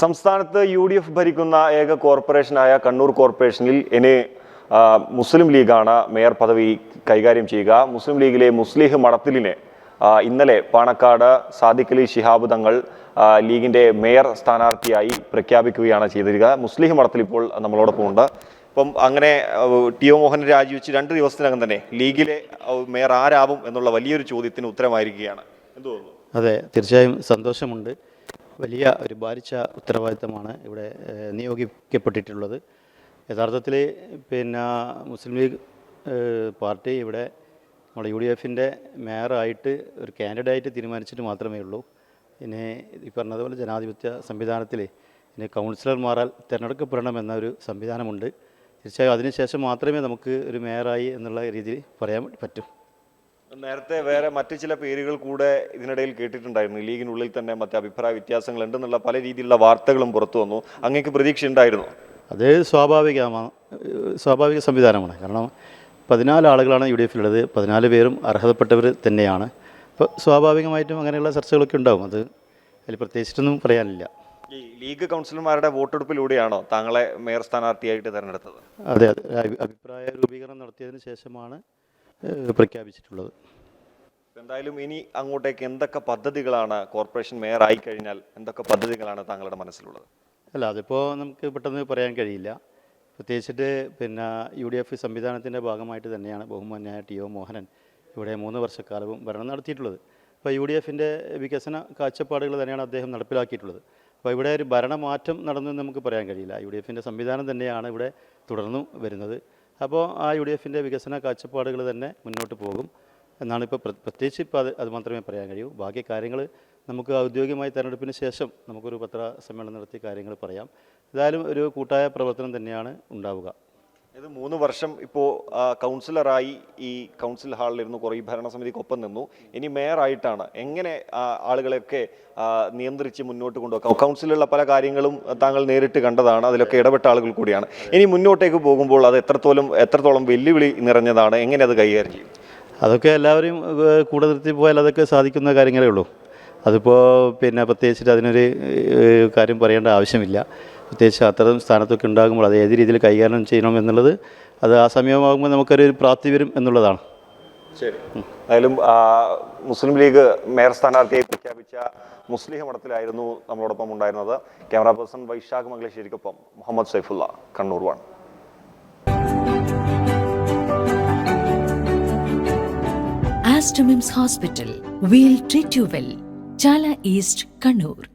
സംസ്ഥാനത്ത് U D F ഭരിക്കുന്ന ഏക കോർപ്പറേഷനായ കണ്ണൂർ കോർപ്പറേഷനിൽ ഇനി മുസ്ലിം ലീഗാണ് മേയർ പദവി കൈകാര്യം ചെയ്യുക. മുസ്ലിം ലീഗിലെ മുസ്ലിഹ് മടത്തിലിനെ ഇന്നലെ പാണക്കാട് സാദിഖ് അലി ശിഹാബ് തങ്ങൾ ലീഗിന്റെ മേയർ സ്ഥാനാർത്ഥിയായി പ്രഖ്യാപിക്കുകയാണ് ചെയ്തിരിക്കുക. മുസ്ലിഹ് മഠത്തിൽ ഇപ്പോൾ നമ്മളോടൊപ്പം ഉണ്ട്. ഇപ്പം അങ്ങനെ ടി ഒ മോഹൻ രാജിവെച്ച് രണ്ട് ദിവസത്തിനകം തന്നെ ലീഗിലെ മേയർ ആരാവും എന്നുള്ള വലിയൊരു ചോദ്യത്തിന് ഉത്തരമായിരിക്കുകയാണ്. എന്ത് തോന്നുന്നു? അതെ തീർച്ചയായും സന്തോഷമുണ്ട്. വലിയ ഒരു ഭാരിച്ച ഉത്തരവാദിത്തമാണ് ഇവിടെ നിയോഗിക്കപ്പെട്ടിട്ടുള്ളത്. യഥാർത്ഥത്തിൽ പിന്നെ മുസ്ലിം ലീഗ് പാർട്ടി ഇവിടെ നമ്മുടെ യു ഡി എഫിന്റെ മേയറായിട്ട് ഒരു കാൻഡിഡേറ്റ് തീരുമാനിച്ചിട്ട് മാത്രമേ ഉള്ളൂ. ഇനി ഈ പറഞ്ഞതുപോലെ ജനാധിപത്യ സംവിധാനത്തിൽ ഇനി കൗൺസിലർമാരാൽ തിരഞ്ഞെടുക്കപ്പെടണം എന്ന ഒരു സംവിധാനമുണ്ട്. തീർച്ചയായും അതിനുശേഷം മാത്രമേ നമുക്ക് ഒരു മേയറായി എന്നുള്ള രീതിയിൽ പറയാൻ പറ്റൂ. നേരത്തെ വേറെ മറ്റു ചില പേരുകൾ കൂടെ ഇതിനിടയിൽ കേട്ടിട്ടുണ്ടായിരുന്നു. ലീഗിനുള്ളിൽ തന്നെ മറ്റ് അഭിപ്രായ വ്യത്യാസങ്ങൾ ഉണ്ടെന്നുള്ള പല രീതിയിലുള്ള വാർത്തകളും പുറത്തു വന്നു. അങ്ങേക്ക് പ്രതീക്ഷ ഉണ്ടായിരുന്നു? അത് സ്വാഭാവികമാണ് സ്വാഭാവിക സംവിധാനമാണ്. കാരണം പതിനാല് ആളുകളാണ് യു ഡി എഫിലുള്ളത് പതിനാല് പേരും അർഹതപ്പെട്ടവർ തന്നെയാണ്. അപ്പോൾ സ്വാഭാവികമായിട്ടും അങ്ങനെയുള്ള ചർച്ചകളൊക്കെ ഉണ്ടാവും. അത് അതിൽ പ്രത്യേകിച്ചിട്ടൊന്നും പറയാനില്ല. ഈ ലീഗ് കൗൺസിലർമാരുടെ വോട്ടെടുപ്പിലൂടെയാണോ താങ്കളെ മേയർ സ്ഥാനാർത്ഥിയായിട്ട് തിരഞ്ഞെടുത്തത്? അതെ അതെ. അഭിപ്രായ രൂപീകരണം നടത്തിയതിന് ശേഷമാണ് പ്രഖ്യാപിച്ചിട്ടുള്ളത്. എന്തായാലും ഇനി അങ്ങോട്ടേക്ക് എന്തൊക്കെ പദ്ധതികളാണ് കോർപ്പറേഷൻ മേയർ ആയി കഴിഞ്ഞാൽ എന്തൊക്കെ പദ്ധതികളാണ് താങ്കളുടെ മനസ്സിലുള്ളത്? അല്ല അതിപ്പോൾ നമുക്ക് പെട്ടെന്ന് പറയാൻ കഴിയില്ല. പ്രത്യേകിച്ചിട്ട് പിന്നെ യു ഡി എഫ് സംവിധാനത്തിന്റെ ഭാഗമായിട്ട് തന്നെയാണ് ബഹുമാന്യായ ടി ഒ മോഹനൻ ഇവിടെ മൂന്ന് വർഷക്കാലവും ഭരണം നടത്തിയിട്ടുള്ളത്. അപ്പോൾ യു ഡി എഫിന്റെ വികസന കാഴ്ചപ്പാടുകൾ തന്നെയാണ് അദ്ദേഹം നടപ്പിലാക്കിയിട്ടുള്ളത്. അപ്പോൾ ഇവിടെ ഒരു ഭരണമാറ്റം നടന്നു എന്ന് നമുക്ക് പറയാൻ കഴിയില്ല. യു ഡി എഫിന്റെ സംവിധാനം തന്നെയാണ് ഇവിടെ തുടർന്നു വരുന്നത്. അപ്പോൾ ആ യു ഡി എഫിന്റെ വികസന കാഴ്ചപ്പാടുകൾ തന്നെ മുന്നോട്ട് പോകും എന്നാണ് ഇപ്പോൾ പ്ര- പ്രത്യേകിച്ച് ഇപ്പോൾ അത് അത് മാത്രമേ പറയാൻ കഴിയൂ. ബാക്കി കാര്യങ്ങൾ നമുക്ക് ഔദ്യോഗികമായി തെരഞ്ഞെടുപ്പിന് ശേഷം നമുക്കൊരു പത്ര സമ്മേളനം നടത്തി കാര്യങ്ങൾ പറയാം. ഏതായാലും ഒരു കൂട്ടായ പ്രവർത്തനം തന്നെയാണ് ഉണ്ടാവുക. ഇത് മൂന്ന് വർഷം ഇപ്പോൾ കൗൺസിലറായി ഈ കൗൺസിൽ ഹാളിലിരുന്ന് കുറേ ഭരണസമിതിക്കൊപ്പം നിന്നു. ഇനി മേയറായിട്ടാണ്. എങ്ങനെ ആളുകളെയൊക്കെ നിയന്ത്രിച്ച് മുന്നോട്ട് കൊണ്ടുപോകാം? കൗൺസിലുള്ള പല കാര്യങ്ങളും താങ്കൾ നേരിട്ട് കണ്ടതാണ്. അതിലൊക്കെ ഇടപെട്ട ആളുകൾ കൂടിയാണ്. ഇനി മുന്നോട്ടേക്ക് പോകുമ്പോൾ അത് എത്രത്തോളം എത്രത്തോളം വെല്ലുവിളി നിറഞ്ഞതാണ്? എങ്ങനെ അത് കൈകാര്യം ചെയ്യും? അതൊക്കെ എല്ലാവരും കൂടെ നിർത്തി പോയാൽ അതൊക്കെ സാധിക്കുന്ന കാര്യങ്ങളേ ഉള്ളൂ. അതിപ്പോൾ പിന്നെ പ്രത്യേകിച്ചിട്ട് അതിനൊരു കാര്യം പറയേണ്ട ആവശ്യമില്ല പ്രത്യേകിച്ച് അത്തരം സ്ഥാനത്തൊക്കെ ഉണ്ടാകുമ്പോൾ അത് ഏത് രീതിയിൽ കൈകാര്യം ചെയ്യണം എന്നുള്ളത് അത് ആ സമയമാകുമ്പോൾ നമുക്കൊരു പ്രാപ്തി വരും എന്നുള്ളതാണ് ശരി എന്തായാലും ആ, മുസ്ലിം ലീഗ് മേയർ സ്ഥാനാർത്ഥിയെ പ്രഖ്യാപിച്ച മുസ്ലിം മഠത്തിലായിരുന്നു നമ്മളോടൊപ്പം ഉണ്ടായിരുന്നത് camera person Vaishakh മംഗലേശ്വരിക്കൊപ്പം Muhammad Saifulla Kannur one Astromims Hospital. We'll treat you well. Chala East, Kannur.